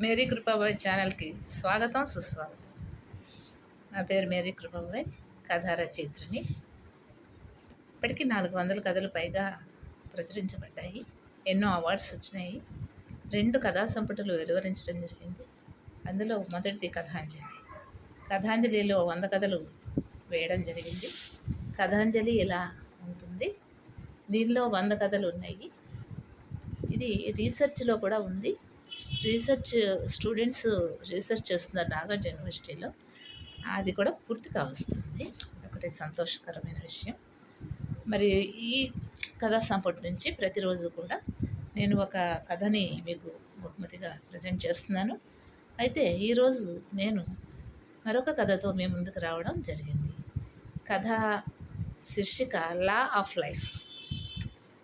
Mary Kripabai ఛానల్కి స్వాగతం సుస్వాగతం. నా పేరు మేరీ కృపాబాయ్ కథా రచయిత్రిని ఇప్పటికీ నాలుగు వందల కథలు పైగా ప్రచురించబడ్డాయి. ఎన్నో అవార్డ్స్ వచ్చినాయి. రెండు కథా సంపుటలు వెలువరించడం జరిగింది. అందులో మొదటిది కథాంజలి. కథాంజలిలో వంద కథలు వేయడం జరిగింది. కథాంజలి ఇలా ఉంటుంది? దీనిలో వంద కథలు ఉన్నాయి. ఇది రీసెర్చ్లో కూడా ఉంది. రీసెర్చ్ స్టూడెంట్స్ రీసెర్చ్ చేస్తున్నారు నాగార్జున యూనివర్సిటీలో. అది కూడా పూర్తిగా వస్తుంది ఒకటి సంతోషకరమైన విషయం. మరి ఈ కథా సంపటి నుంచి ప్రతిరోజు కూడా నేను ఒక కథని మీకు బహుమతిగా ప్రజెంట్ చేస్తున్నాను. అయితే ఈరోజు నేను మరొక కథతో మీ ముందుకు రావడం జరిగింది. కథ శీర్షిక లా ఆఫ్ లైఫ్.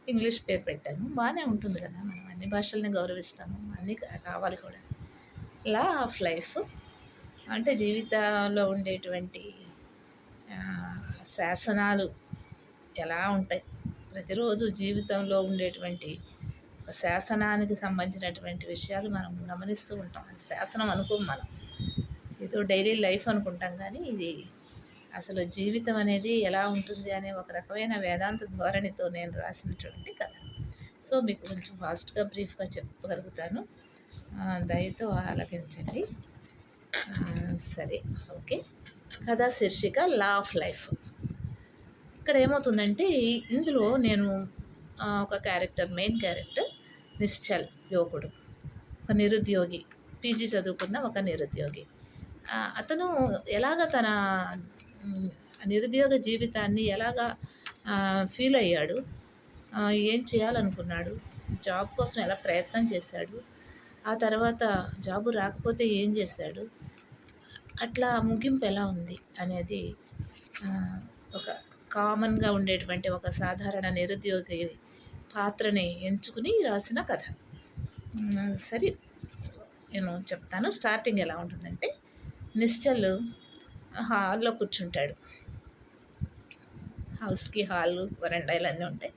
ఇంగ్లీష్ పేరు పెట్టాను. బాగానే ఉంటుంది కదా మనం అన్ని భాషల్ని గౌరవిస్తాము అన్నీ రావాలి కూడా. లా ఆఫ్ లైఫ్ అంటే జీవితంలో ఉండేటువంటి శాసనాలు ఎలా ఉంటాయి? ప్రతిరోజు జీవితంలో ఉండేటువంటి ఒక శాసనానికి సంబంధించినటువంటి విషయాలు మనం గమనిస్తూ ఉంటాం. అది శాసనం అనుకోం మనం. ఏదో డైలీ లైఫ్ అనుకుంటాం కానీ ఇది అసలు జీవితం అనేది ఎలా ఉంటుంది అనే ఒక రకమైన వేదాంత ధోరణితో నేను రాసినటువంటి కథ. సో మీకు కొంచెం ఫాస్ట్గా బ్రీఫ్గా చెప్పగలుగుతాను. దయతో ఆలకించండి. సరే ఓకే. కథ శీర్షిక లా ఆఫ్ లైఫ్. ఇక్కడ ఏమవుతుందంటే ఇందులో నేను ఒక క్యారెక్టర్ మెయిన్ క్యారెక్టర్ నిశ్చల్ యువకుడు. ఒక నిరుద్యోగి పీజీ చదువుకున్న ఒక నిరుద్యోగి. అతను ఎలాగ తన నిరుద్యోగ జీవితాన్ని ఎలాగా ఫీల్ అయ్యాడు? ఏం చేయాలనుకున్నాడు? జాబ్ కోసం ఎలా ప్రయత్నం చేశాడు? ఆ తర్వాత జాబు రాకపోతే ఏం చేశాడు? అట్లా ముగింపు ఎలా ఉంది అనేది ఒక కామన్గా ఉండేటువంటి ఒక సాధారణ నిరుద్యోగి పాత్రని ఎంచుకుని రాసిన కథ. సరే నేను చెప్తాను. స్టార్టింగ్ ఎలా ఉంటుందంటే నిశ్చలు హాల్లో కూర్చుంటాడు. హౌస్కి హాల్ వరండాలు అన్నీ ఉంటాయి.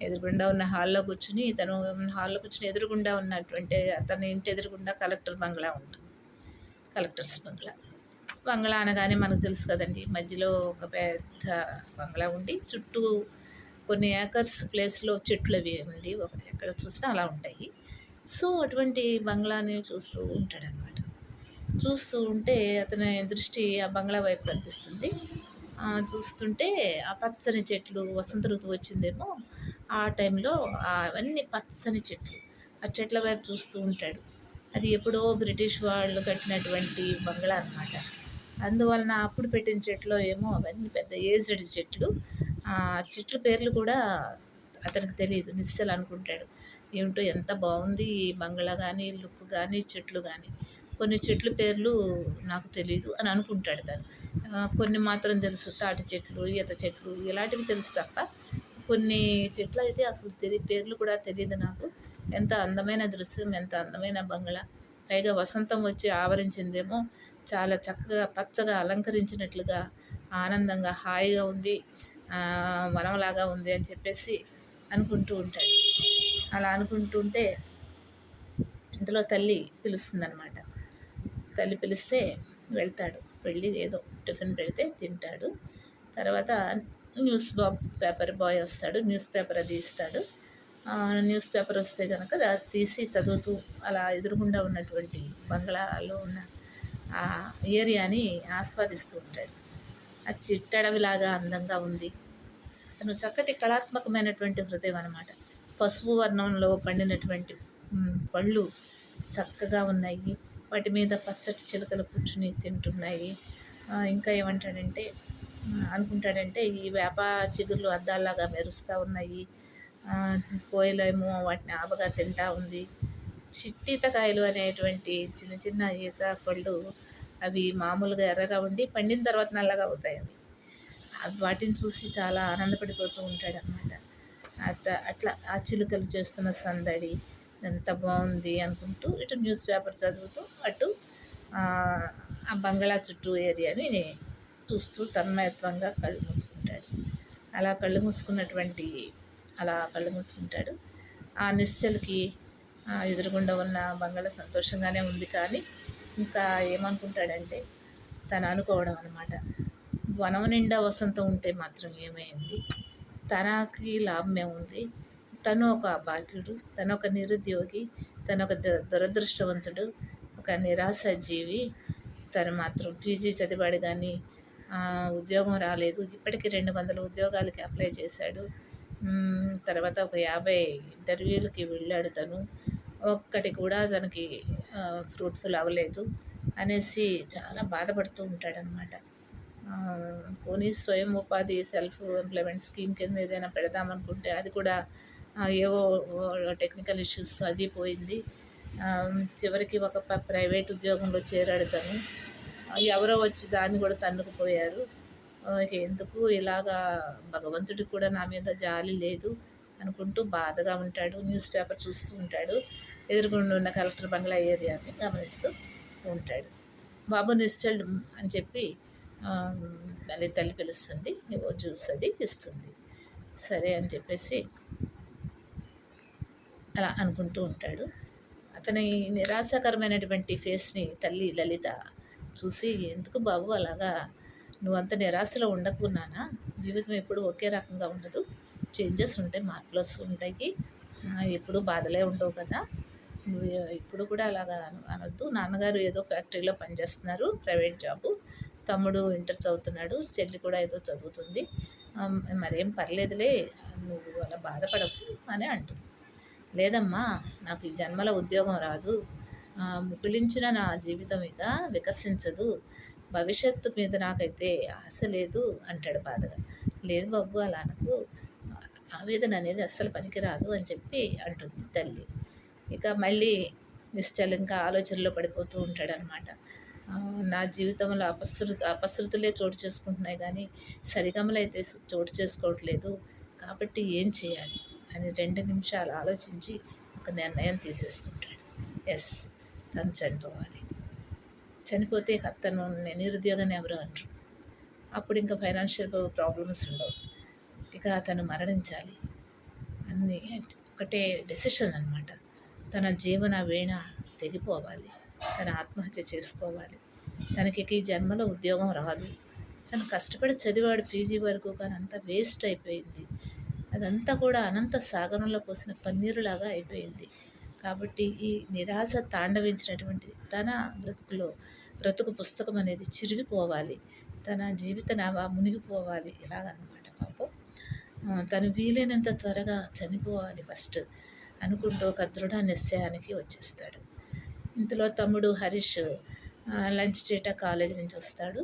ఎదురుగుండా ఉన్న హాల్లో కూర్చుని తను హాల్లో కూర్చుని ఎదురుగుండా ఉన్నటువంటి అతని ఇంటి ఎదురుగుండా కలెక్టర్ బంగ్లా ఉంటుంది. కలెక్టర్స్ బంగ్లా. బంగ్లా అనగానే మనకు తెలుసు కదండి మధ్యలో ఒక పెద్ద బంగ్లా ఉండి చుట్టూ కొన్ని ఏకర్స్ ప్లేస్లో చెట్లు అవి ఉండి ఒక ఎక్కడ చూసినా అలా ఉంటాయి. సో అటువంటి బంగ్లాని చూస్తూ ఉంటాడనమాట చూస్తూ ఉంటే అతని దృష్టి ఆ బంగ్లా వైపు కనిపిస్తుంది. చూస్తుంటే ఆ పచ్చని చెట్లు వసంత ఋతువు వచ్చిందేమో ఆ టైంలో అవన్నీ పచ్చని చెట్లు. ఆ చెట్ల వైపు చూస్తూ ఉంటాడు. అది ఎప్పుడో బ్రిటిష్ వాళ్ళు కట్టినటువంటి బంగ్లా అన్నమాట. అందువలన అప్పుడు పెట్టిన చెట్లు ఏమో అవన్నీ పెద్ద ఏజ్డ్ చెట్లు. ఆ చెట్ల పేర్లు కూడా అతనికి తెలియదు. నిశ్చలు అనుకుంటాడు. ఏమిటో ఎంత బాగుంది ఈ బంగ్లా కానీ లుక్ కానీ చెట్లు కానీ కొన్ని చెట్ల పేర్లు నాకు తెలియదు అని అనుకుంటాడు తను. కొన్ని మాత్రం తెలుసు. తాటి చెట్లు ఈత చెట్లు ఇలాంటివి తెలుసు తప్ప కొన్ని చెట్లు అయితే అసలు తెలియ పేర్లు కూడా తెలియదు నాకు. ఎంత అందమైన దృశ్యం ఎంత అందమైన బంగ్లా. పైగా వసంతం వచ్చి ఆవరించిందేమో. చాలా చక్కగా పచ్చగా అలంకరించినట్లుగా ఆనందంగా హాయిగా ఉంది. వనంలాగా ఉంది అని చెప్పేసి అనుకుంటూ ఉంటాడు. అలా అనుకుంటుంటే ఇందులో తల్లి పిలుస్తుందనమాట తల్లి పిలిస్తే వెళ్తాడు. వెళ్ళి ఏదో టిఫిన్ పెడితే తింటాడు. తర్వాత న్యూస్ పేపర్ బాయ్ వస్తాడు న్యూస్ పేపర్ అది ఇస్తాడు. న్యూస్ పేపర్ వస్తే కనుక తీసి చదువుతూ అలా ఎదురుగుండా ఉన్నటువంటి బంగ్లాలో ఉన్న ఆ ఏరియాని ఆస్వాదిస్తూ ఉంటాడు. ఆ చిట్టడవిలాగా అందంగా ఉంది. అతను చక్కటి కళాత్మకమైనటువంటి హృదయం అనమాట పసుపు వర్ణంలో పండినటువంటి పళ్ళు చక్కగా ఉన్నాయి. వాటి మీద పచ్చటి చిలుకలు కూర్చుని తింటున్నాయి. ఇంకా ఏమంటాడంటే అనుకుంటాడంటే ఈ వేప చిగుర్లు అద్దాల్లాగా మెరుస్తూ ఉన్నాయి. కోయలేమో వాటిని ఆపగా తింటా ఉంది. చిట్టీతకాయలు అనేటువంటి చిన్న చిన్న ఈత పళ్ళు అవి మామూలుగా ఎర్రగా ఉండి పండిన తర్వాత నల్లగా అవుతాయి అవి. అవి వాటిని చూసి చాలా ఆనందపడిపోతూ ఉంటాడు అనమాట అత అట్లా ఆ చిలుకలు చేస్తున్న సందడి ఎంత బాగుంది అనుకుంటూ ఇటు న్యూస్ పేపర్ చదువుతూ అటు ఆ ఆ బంగ్లా చుట్టూ ఏరియాని చూస్తూ తన్మయత్వంగా కళ్ళు మూసుకుంటాడు. అలా కళ్ళు మూసుకున్నటువంటి అలా కళ్ళు మూసుకుంటాడు. ఆ నిశ్చలకి ఎదురుగుండా ఉన్న బంగాళ సంతోషంగానే ఉంది కానీ ఇంకా ఏమనుకుంటాడంటే తను అనుకోవడం అనమాట వనం నిండా వసంతం ఉంటే మాత్రం ఏమైంది? తనకి లాభమే ఉంది తను ఒక అభాగ్యుడు తను ఒక నిరుద్యోగి తను ఒక దు- దురదృష్టవంతుడు ఒక నిరాశ జీవి తను మాత్రం పీజీ చదివాడు కానీ ఉద్యోగం రాలేదు. ఇప్పటికి రెండు వందల ఉద్యోగాలకి అప్లై చేశాడు. తర్వాత ఒక యాభై ఇంటర్వ్యూలకి వెళ్ళాడు తను. ఒక్కటి కూడా తనకి ఫ్రూట్ఫుల్ అవ్వలేదు అనేసి చాలా బాధపడుతూ ఉంటాడనమాట పోనీ స్వయం ఉపాధి సెల్ఫ్ ఎంప్లాయ్మెంట్ స్కీమ్ కింద ఏదైనా పెడదామనుకుంటే అది కూడా ఏవో టెక్నికల్ ఇష్యూస్ అది పోయింది. చివరికి ఒక ప్రైవేట్ ఉద్యోగంలో చేరాడు తను. ఎవరో వచ్చి దాన్ని కూడా తన్నుకుపోయారు. ఎందుకు ఇలాగా భగవంతుడికి కూడా నా మీద జాలి లేదు అనుకుంటూ బాధగా ఉంటాడు న్యూస్ పేపర్ చూస్తూ ఉంటాడు ఎదురుగుండా ఉన్న కలెక్టర్ బంగ్లా ఏరియాని గమనిస్తూ ఉంటాడు. బాబు నిశ్చల్డ్ అని చెప్పి మళ్ళీ తల్లి పిలుస్తుంది ఏవో జ్యూస్ అది ఇస్తుంది. సరే అని చెప్పేసి అలా అనుకుంటూ ఉంటాడు. అతని నిరాశకరమైనటువంటి ఫేస్ని తల్లి లలిత చూసి ఎందుకు బాబు అలాగా నువ్వంత నిరాశలో ఉండకున్నానా జీవితం ఎప్పుడు ఒకే రకంగా ఉండదు. చేంజెస్ ఉంటాయి మార్పులు వస్తూ ఉంటాయి ఎప్పుడు బాధలే ఉండవు కదా. నువ్వు ఇప్పుడు కూడా అలాగా అనొద్దు. నాన్నగారు ఏదో ఫ్యాక్టరీలో పనిచేస్తున్నారు ప్రైవేట్ జాబు. తమ్ముడు ఇంటర్ చదువుతున్నాడు చెల్లి కూడా ఏదో చదువుతుంది. మరేం పర్లేదులే నువ్వు అలా బాధపడకు అని అంటుంది. లేదమ్మా నాకు ఈ జన్మల ఉద్యోగం రాదు. ఆ, ముకుళించిన నా జీవితం ఇక వికసించదు. భవిష్యత్తు మీద నాకైతే ఆశ లేదు అంటాడు బాధగా లేదు బాబు అలా నాకు ఆవేదన అనేది అస్సలు పనికిరాదు అని చెప్పి అంటుంది తల్లి. ఇక మళ్ళీ నిశ్చల్ ఇంకా ఆలోచనలో పడిపోతూ ఉంటాడనమాట. నా జీవితంలో అపశృ అపశృతులే చోటు చేసుకుంటున్నాయి కానీ సరిగమలు అయితే చోటు చేసుకోవట్లేదు. కాబట్టి ఏం చేయాలి? అని రెండు నిమిషాలు ఆలోచించి ఒక నిర్ణయం తీసేసుకుంటాడు. ఎస్. తను చనిపోవాలి. చనిపోతే తను నిరుద్యోగాన్ని ఎవరు అంటారు అప్పుడు ఇంకా ఫైనాన్షియల్ ప్రాబ్లమ్స్ ఉండవు. ఇక అతను మరణించాలి అన్ని ఒకటే డెసిషన్ అనమాట తన జీవన వీణ తెగిపోవాలి. తన ఆత్మహత్య చేసుకోవాలి. తనకి ఈ జన్మలో ఉద్యోగం రాదు. తను కష్టపడి చదివాడు పీజీ వరకు కానీ అంతా వేస్ట్ అయిపోయింది. అదంతా కూడా అనంత సాగరంలో పోసిన పన్నీరులాగా అయిపోయింది. కాబట్టి ఈ నిరాశ తాండవించినటువంటి తన బ్రతుకులో బ్రతుకు పుస్తకం అనేది చిరిగిపోవాలి. తన జీవిత నావా మునిగిపోవాలి ఇలాగనమాట పాపం. తను వీలైనంత త్వరగా చనిపోవాలి ఫస్ట్ అనుకుంటూ ఒక దృఢ నిశ్చయానికి వచ్చేస్తాడు. ఇంతలో తమ్ముడు హరీష్ లంచ్ చేట కాలేజీ నుంచి వస్తాడు.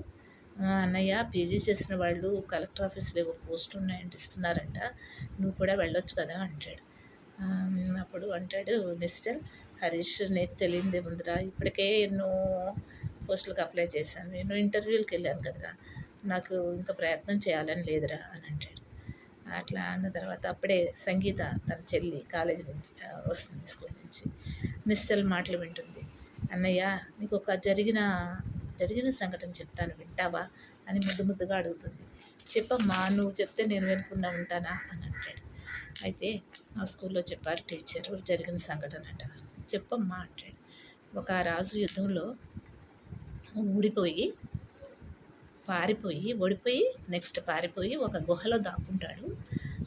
అన్నయ్య పీజీ చేసిన వాళ్ళు కలెక్టర్ ఆఫీస్లో ఏవో పోస్ట్ ఉన్నాయంటే ఇస్తున్నారంట నువ్వు కూడా వెళ్ళొచ్చు కదా అంటాడు. అప్పుడు అంటాడు నిశ్చల్ హరీష్ నీకు తెలియందే ముందరా. ఇప్పటికే ఎన్నో పోస్టులకు అప్లై చేశాను. నేను ఇంటర్వ్యూలకు వెళ్ళాను కదరా. నాకు ఇంకా ప్రయత్నం చేయాలని లేదురా అని అంటాడు. అట్లా అన్న తర్వాత అప్పుడే సంగీత తన చెల్లి కాలేజీ నుంచి వస్తుంది స్కూల్ నుంచి. నిశ్చల్ మాటలు వింటుంది. అన్నయ్య నీకు ఒక జరిగిన జరిగిన సంఘటన చెప్తాను. వింటావా? అని ముద్దు ముద్దుగా అడుగుతుంది. చెప్పమ్మా నువ్వు చెప్తే నేను వినకుండా ఉంటానా? అని అంటాడు. అయితే ఆ స్కూల్లో చెప్పారు టీచర్ జరిగిన సంఘటన అంట. చెప్పమ్మా అంటాడు. ఒక రాజు యుద్ధంలో ఊడిపోయి పారిపోయి ఓడిపోయి నెక్స్ట్ పారిపోయి ఒక గుహలో దాక్కుంటాడు.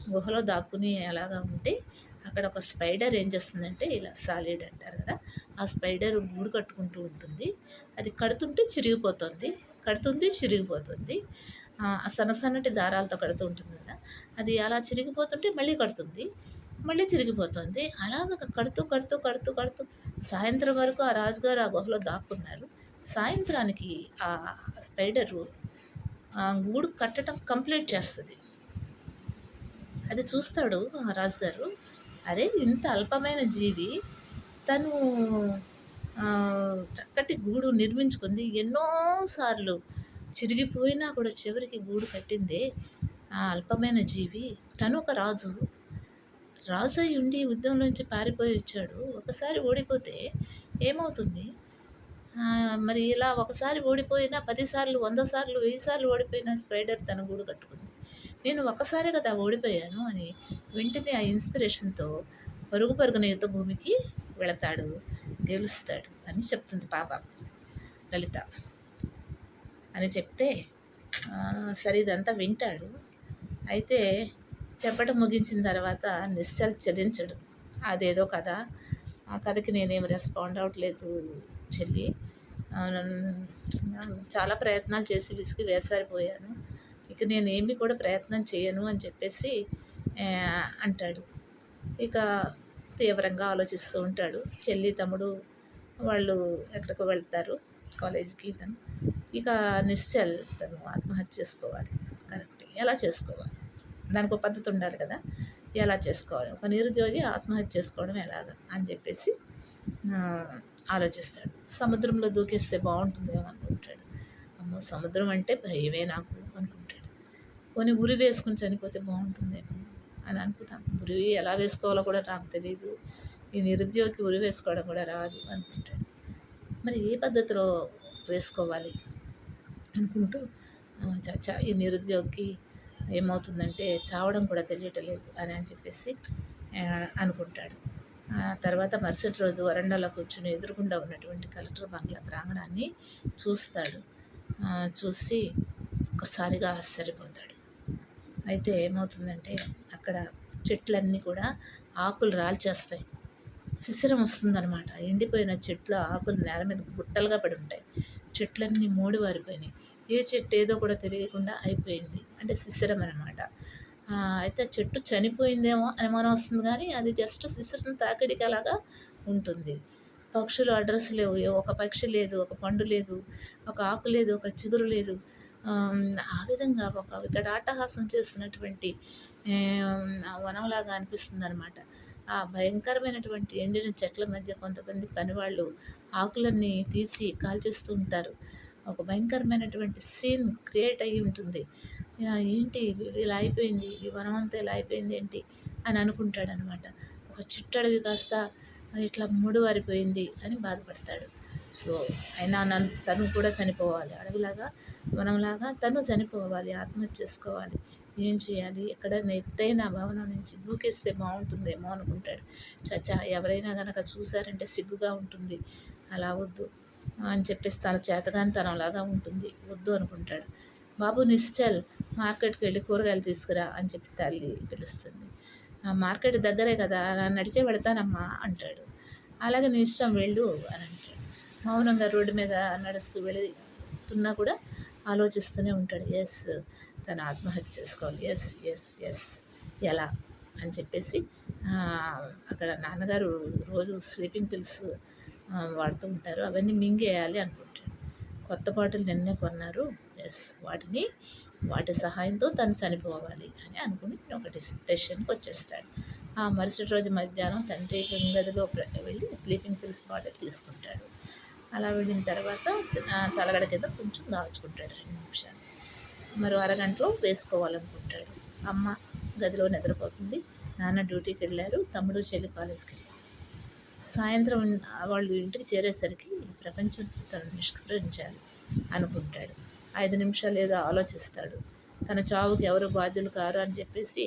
గుహలో దాక్కుని అలాగా ఉంటే అక్కడ ఒక స్పైడర్ ఏం చేస్తుందంటే ఇలా సాలిడ్ అంటారు కదా ఆ స్పైడర్ గూడు కట్టుకుంటూ ఉంటుంది. అది కడుతుంటే చిరిగిపోతుంది కడుతుంది చిరిగిపోతుంది. సన్న సన్నటి దారాలతో కడుతూ ఉంటుంది కదా. అది అలా చిరిగిపోతుంటే మళ్ళీ కడుతుంది. మళ్ళీ చిరిగిపోతుంది. అలాగ కడుతూ కడుతూ కడుతూ కడుతూ సాయంత్రం వరకు ఆ రాజుగారు ఆ గుహలో దాక్కున్నారు. సాయంత్రానికి ఆ స్పైడరు గూడు కట్టడం కంప్లీట్ చేస్తుంది. అది చూస్తాడు ఆ రాజుగారు. అరే ఇంత అల్పమైన జీవి తను చక్కటి గూడు నిర్మించుకుంది. ఎన్నోసార్లు చిరిగిపోయినా కూడా చివరికి గూడు కట్టిందే ఆ అల్పమైన జీవి. తను ఒక రాజు. రాజు అయి ఉండి యుద్ధం నుంచి పారిపోయి వచ్చాడు. ఒకసారి ఓడిపోతే ఏమవుతుంది? మరి ఇలా ఒకసారి ఓడిపోయినా పదిసార్లు వంద సార్లు వెయ్యి సార్లు ఓడిపోయిన స్పైడర్ తన గూడు కట్టుకుంది. నేను ఒకసారి కదా ఓడిపోయాను అని వెంటనే ఆ ఇన్స్పిరేషన్తో పరుగు పరుగున యుద్ధ భూమికి వెళతాడు గెలుస్తాడు అని చెప్తుంది పాప లలిత. అని చెప్తే సరే ఇదంతా వింటాడు. అయితే చెప్పడం ముగించిన తర్వాత నిశ్చల్ చెల్లించడు అదేదో కథ. ఆ కథకి నేనేం రెస్పాండ్ అవ్వట్లేదు చెల్లి. చాలా ప్రయత్నాలు చేసి విసిగి వేసారిపోయాను. ఇక నేను కూడా ప్రయత్నం చేయను అని చెప్పేసి అంటాడు. ఇక తీవ్రంగా ఆలోచిస్తూ ఉంటాడు. చెల్లి తమ్ముడు వాళ్ళు ఎక్కడికో వెళ్తారు కాలేజీకి ఇతను. ఇక నిశ్చల్ తను ఆత్మహత్య చేసుకోవాలి. కరెక్ట్. ఎలా చేసుకోవాలి? దానికి ఒక పద్ధతి ఉండాలి కదా. ఎలా చేసుకోవాలి? ఒక నిరుద్యోగి ఆత్మహత్య చేసుకోవడం ఎలాగా అని చెప్పేసి ఆలోచిస్తాడు. సముద్రంలో దూకేస్తే బాగుంటుందేమో అనుకుంటాడు. అమ్మో సముద్రం అంటే భయమే నాకు అనుకుంటాడు. కొన్ని ఉరి వేసుకుని చనిపోతే బాగుంటుందేమో అని అనుకుంటాను. ఉరి ఎలా వేసుకోవాలో కూడా నాకు తెలియదు ఈ నిరుద్యోగి ఉరి వేసుకోవడం కూడా రాదు అనుకుంటాడు. మరి ఏ పద్ధతిలో వేసుకోవాలి? అనుకుంటూ చచ్చా ఈ నిరుద్యోగికి ఏమవుతుందంటే చావడం కూడా తెలియటలేదు అని అని చెప్పేసి అనుకుంటాడు. తర్వాత మరుసటి రోజు వరండాలో కూర్చుని ఎదురుగుండా ఉన్నటువంటి కలెక్టర్ బంగ్లా ప్రాంగణాన్ని చూస్తాడు. చూసి ఒక్కసారిగా ఆశ్చర్యపోతాడు. అయితే ఏమవుతుందంటే అక్కడ చెట్లన్నీ కూడా ఆకులు రాల్చేస్తాయి. శిశిరం వస్తుందన్నమాట. ఎండిపోయిన చెట్లు ఆకులు నేల మీద గుట్టలుగా పడి ఉంటాయి. చెట్లన్నీ మూడి వారిపోయినాయి. ఏ చెట్టు ఏదో కూడా తెలియకుండా అయిపోయింది. అంటే శిశిరం అనమాట అయితే ఆ చెట్టు చనిపోయిందేమో అనుమానం వస్తుంది కానీ అది జస్ట్ శిశిరం తాకిడికి అలాగా ఉంటుంది. పక్షులు అడ్రస్ లేవు. ఒక పక్షి లేదు ఒక పండు లేదు ఒక ఆకు లేదు ఒక చిగురు లేదు. ఆ విధంగా ఒక ఇక్కడ ఆటహాసం చేస్తున్నటువంటి వనంలాగా అనిపిస్తుంది అనమాట ఆ భయంకరమైనటువంటి ఎండిన చెట్ల మధ్య కొంతమంది పనివాళ్ళు ఆకులన్నీ తీసి కాల్చేస్తూ ఉంటారు. ఒక భయంకరమైనటువంటి సీన్ క్రియేట్ అయ్యి ఉంటుంది. ఏంటి ఇలా అయిపోయింది? ఈ వనం అంతా ఇలా అయిపోయింది ఏంటి? అని అనుకుంటాడు అనమాట ఒక చిట్టడవి కాస్త ఇట్లా ముడువారిపోయింది అని బాధపడతాడు. సో అయినా నన్ను తను కూడా చనిపోవాలి. అడవిలాగా వనంలాగా తను చనిపోవాలి ఆత్మహత్య చేసుకోవాలి. ఏం చేయాలి? ఎక్కడ ఎత్తైన భవనం నుంచి దూకేస్తే బాగుంటుందేమో అనుకుంటాడు. చచ్చా ఎవరైనా కనుక చూసారంటే సిగ్గుగా ఉంటుంది. అలా వద్దు అని చెప్పేసి తన చేతగానితనంలాగా ఉంటుంది. వద్దు అనుకుంటాడు. బాబు నిశ్చల్ మార్కెట్కి వెళ్ళి కూరగాయలు తీసుకురా అని చెప్పి తల్లి పిలుస్తుంది. "ఆ మార్కెట్ దగ్గరే కదా నడిచే వెళతానమ్మా అంటాడు. అలాగే నీ ఇష్టం వెళ్ళు అని అంటాడు. మౌనంగా రోడ్డు మీద నడుస్తూ వెళుతున్నా కూడా ఆలోచిస్తూనే ఉంటాడు. ఎస్ తను ఆత్మహత్య చేసుకోవాలి. ఎస్ ఎస్ ఎస్ ఎలా? అని చెప్పేసి అక్కడ నాన్నగారు రోజు స్లీపింగ్ పిల్స్ వాడుతూ ఉంటారు. అవన్నీ మింగేయాలి అనుకుంటాడు కొత్త బాటిల్ నిన్నే కొన్నారు. ఎస్ వాటిని వాటి సహాయంతో తను చనిపోవాలి అని అనుకుని ఒక డెసిషన్కి వచ్చేస్తాడు. ఆ మరుసటి రోజు మధ్యాహ్నం తండ్రి గదిలో వెళ్ళి స్లీపింగ్ పిల్స్ బాటిల్ తీసుకుంటాడు. అలా వెళ్ళిన తర్వాత తలగడ కింద కొంచెం దాచుకుంటాడు రెండు నిమిషాలు. మరో అరగంటలో వేసుకోవాలనుకుంటాడు. అమ్మ గదిలో నిద్రపోతుంది. నాన్న డ్యూటీకి వెళ్ళారు. తమ్ముడు చెల్లి కాలేజ్కి వెళ్ళారు. సాయంత్రం వాళ్ళు ఇంటికి చేరేసరికి ప్రపంచం తను నిష్కరించాలి అనుకుంటాడు. ఐదు నిమిషాలు ఏదో ఆలోచిస్తాడు. తన చావుకి ఎవరు బాధ్యులు కారు అని చెప్పేసి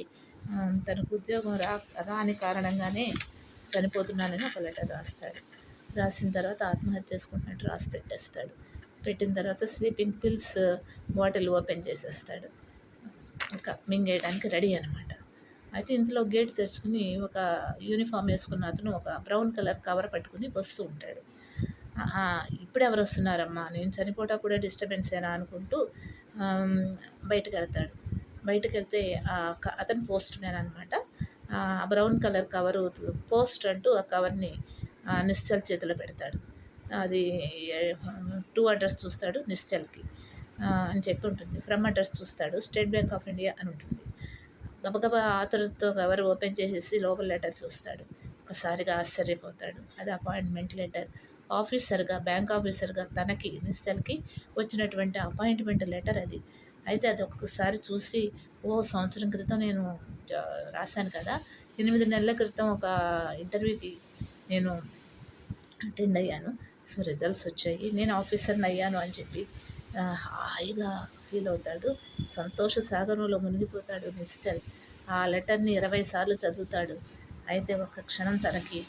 తనకు ఉద్యోగం రా రాని కారణంగానే చనిపోతున్నానని ఒక లెటర్ రాస్తాడు. రాసిన తర్వాత ఆత్మహత్య చేసుకుంటున్నట్టు రాసి పెట్టేస్తాడు. పెట్టిన తర్వాత స్లీపింగ్ పిల్స్ బాటిల్ ఓపెన్ చేసేస్తాడు. ఇంకా మింగేయడానికి రెడీ అనమాట అయితే ఇందులో గేట్ తెరుచుకుని ఒక యూనిఫామ్ వేసుకున్న అతను ఒక బ్రౌన్ కలర్ కవర్ పట్టుకుని వస్తూ ఉంటాడు. ఇప్పుడు ఎవరు వస్తున్నారమ్మా? నేను చనిపోటప్పుడే డిస్టర్బెన్స్ ఏనా అనుకుంటూ బయటకు వెళ్తాడు. బయటకు వెళ్తే ఆ అతను పోస్ట్ మ్యాన్ అనమాట ఆ బ్రౌన్ కలర్ కవరు పోస్ట్ అంటూ ఆ కవర్ని నిశ్చల్ చేతిలో పెడతాడు. అది టూ అడ్రస్ చూస్తాడు నిశ్చల్కి. అని చెప్పి ఉంటుంది. ఫ్రమ్ అడ్రస్ చూస్తాడు. స్టేట్ బ్యాంక్ ఆఫ్ ఇండియా అని ఉంటుంది. గబగబా ఆతురతో కవర్ ఓపెన్ చేసేసి లోపల లెటర్ చూస్తాడు. ఒకసారిగా ఆశ్చర్యపోతాడు. అది అపాయింట్మెంట్ లెటర్. ఆఫీసర్గా బ్యాంక్ ఆఫీసర్గా తనకి ఇన్స్టల్కి వచ్చినటువంటి అపాయింట్మెంట్ లెటర్ అది. అయితే అది ఒక్కసారి చూసి ఓ సంవత్సరం క్రితం నేను రాశాను కదా. ఎనిమిది నెలల క్రితం ఒక ఇంటర్వ్యూకి నేను అటెండ్ అయ్యాను. సో రిజల్ట్స్ వచ్చాయి. నేను ఆఫీసర్ని అయ్యాను అని చెప్పి హాయిగా ఫీల్ అవుతాడు. సంతోష సాగరంలో మునిగిపోతాడు నిశ్చల్ ఆ లెటర్ని ఇరవై సార్లు చదువుతాడు. అయితే ఒక్క క్షణం తనకి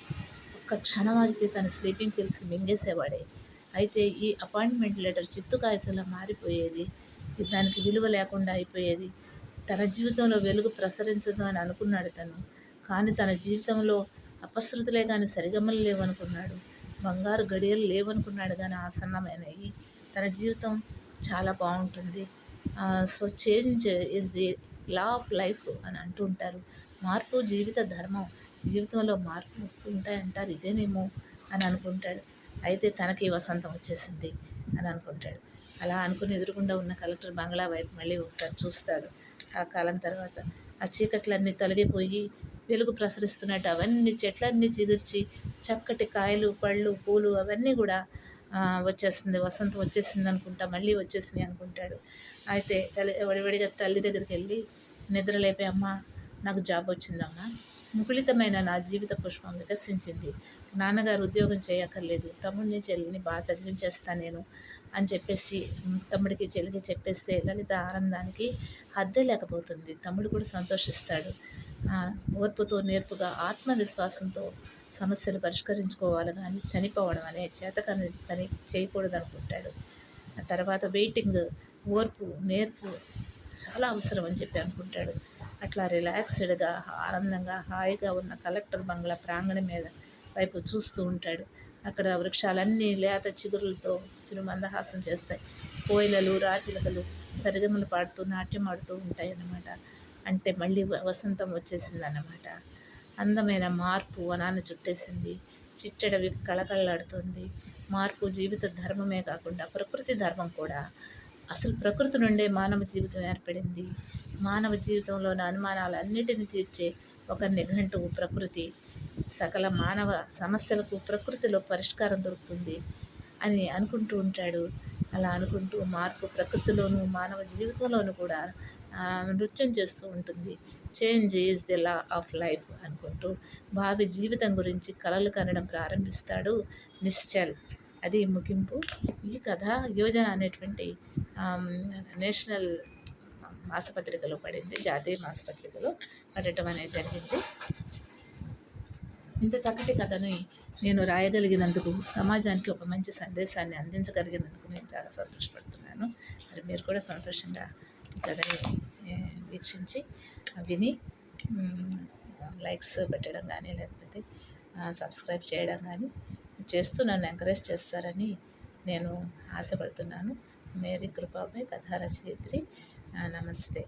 ఒక్క క్షణం ఆగితే తన స్లీపింగ్ పిల్స్ మింగేసేవాడే. అయితే ఈ అపాయింట్మెంట్ లెటర్ చిత్తు కాగితంలో మారిపోయేది. దానికి విలువ లేకుండా అయిపోయేది. తన జీవితంలో వెలుగు ప్రసరించదు అని అనుకున్నాడు తను. కానీ తన జీవితంలో అపశృతులే కానీ సరిగమలు లేవనుకున్నాడు. బంగారు గడియలు లేవనుకున్నాడు కానీ ఆసన్నమైనవి తన జీవితం చాలా బాగుంటుంది. So change is the law of life అని అంటూ ఉంటారు మార్పు జీవిత ధర్మం. జీవితంలో మార్పులు వస్తూ ఉంటాయంటారు ఇదేనేమో అని అనుకుంటాడు. అయితే తనకి వసంతం వచ్చేసింది అని అనుకుంటాడు. అలా అనుకుని ఎదురుగుండా ఉన్న కలెక్టర్ బంగ్లా వైపు మళ్ళీ ఒకసారి చూస్తాడు. ఆ కాలం తర్వాత ఆ చీకట్లన్నీ తొలగిపోయి వెలుగు ప్రసరిస్తున్నట్టు అవన్నీ చెట్లన్నీ చిగుర్చి చక్కటి కాయలు పళ్ళు పూలు అవన్నీ కూడా వచ్చేస్తుంది వసంతం వచ్చేసింది అనుకుంటా మళ్ళీ వచ్చేసినాయి అనుకుంటాడు. అయితే తల్లి వడివడిగా తల్లి దగ్గరికి వెళ్ళి నిద్ర లేపే అమ్మ నాకు జాబ్ వచ్చిందమ్మా. ముకుళితమైన నా జీవిత పుష్పం వికసించింది. నాన్నగారు ఉద్యోగం చేయక్కర్లేదు తమ్ముడిని చెల్లిని బాగా చదివించేస్తాను నేను అని చెప్పేసి తమ్ముడికి చెల్లికి చెప్పేస్తే లలిత ఆనందానికి హద్దే లేకపోతుంది. తమ్ముడు కూడా సంతోషిస్తాడు. ఓర్పుతో నేర్పుగా ఆత్మవిశ్వాసంతో సమస్యలు పరిష్కరించుకోవాలి కానీ చనిపోవడం అనే చేతకని పని చేయకూడదు అనుకుంటాడు. ఆ తర్వాత వెయిటింగ్ ఓర్పు నేర్పు చాలా అవసరం అని చెప్పి అనుకుంటాడు. అట్లా రిలాక్స్డ్గా ఆనందంగా హాయిగా ఉన్న కలెక్టర్ బంగ్లా ప్రాంగణం మీద వైపు చూస్తూ ఉంటాడు. అక్కడ వృక్షాలన్నీ లేత చిగురులతో చిరు మందహాసం చేస్తాయి. కోయిలలు రాజులకలు సరిగమలు పాడుతూ నాట్యం ఆడుతూ ఉంటాయి అన్నమాట అంటే మళ్ళీ వసంతం వచ్చేసిందన్నమాట. అందమైన మార్పు వనాన్ని చుట్టేసింది. చిట్టడవి కళకళలాడుతుంది. మార్పు జీవిత ధర్మమే కాకుండా ప్రకృతి ధర్మం కూడా. అసలు ప్రకృతి నుండే మానవ జీవితం ఏర్పడింది. మానవ జీవితంలోని అనుమానాలన్నిటిని తీర్చే ఒక నిఘంటువు ప్రకృతి. సకల మానవ సమస్యలకు ప్రకృతిలో పరిష్కారం దొరుకుతుంది అని అనుకుంటూ ఉంటాడు. అలా అనుకుంటూ మార్పు ప్రకృతిలోనూ మానవ జీవితంలోనూ కూడా నృత్యం చేస్తూ ఉంటుంది. Change is the law of life అనుకుంటూ భావి జీవితం గురించి కలలు కనడం ప్రారంభిస్తాడు నిశ్చల్. అది ముగింపు. ఈ కథ యోజన అనేటువంటి నేషనల్ మాసపత్రికలో పడింది. జాతీయ మాసపత్రికలో పడటం అనేది జరిగింది. ఇంత చక్కటి కథని నేను రాయగలిగినందుకు సమాజానికి ఒక మంచి సందేశాన్ని అందించగలిగినందుకు నేను చాలా సంతోషపడుతున్నాను. మరి మీరు కూడా సంతోషంగా కథని వీక్షించి విని లైక్స్ పెట్టడం కానీ లేకపోతే సబ్స్క్రైబ్ చేయడం కానీ చేస్తూ నన్ను ఎంకరేజ్ చేస్తారని నేను ఆశపడుతున్నాను. మేరీ కృపాపై కథా రచయిత్రి నమస్తే.